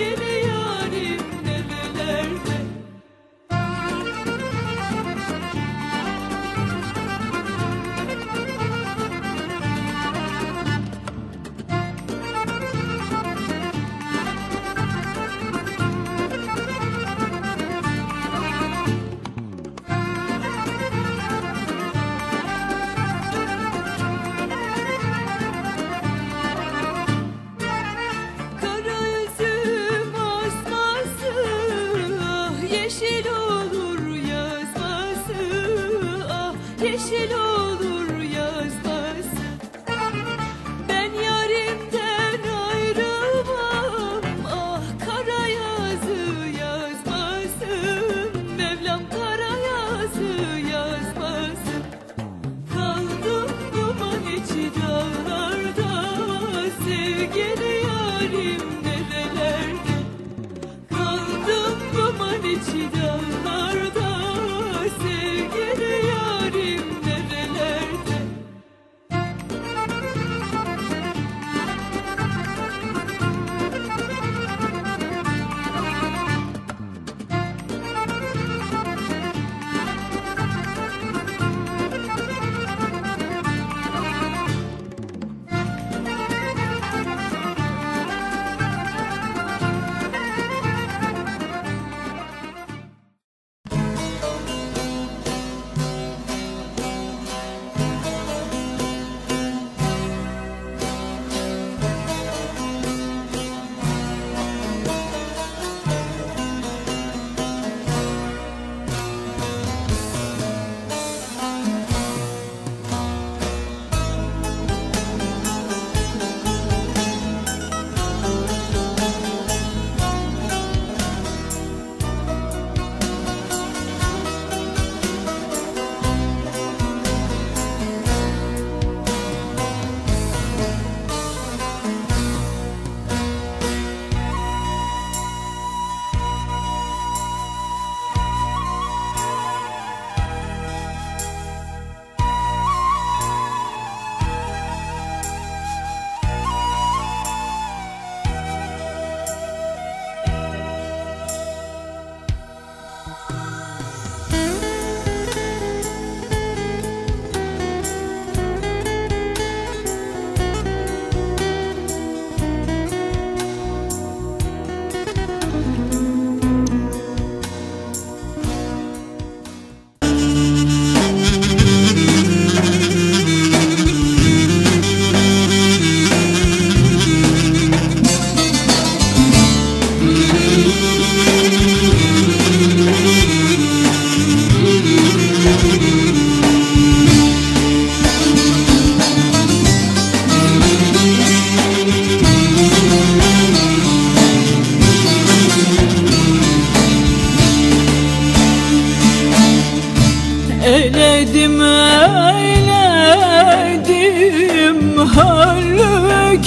Sevgili yeşil olur yazması ah yeşil olur.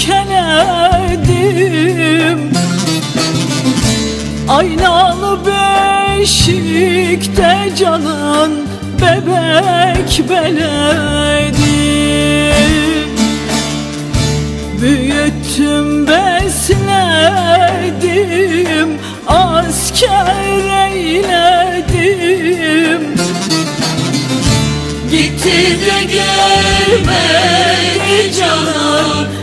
Geldim Aynalı beşikte canın bebek beledim. Büyüttüm besledim asker eyledim. Gitti de gelmedi canan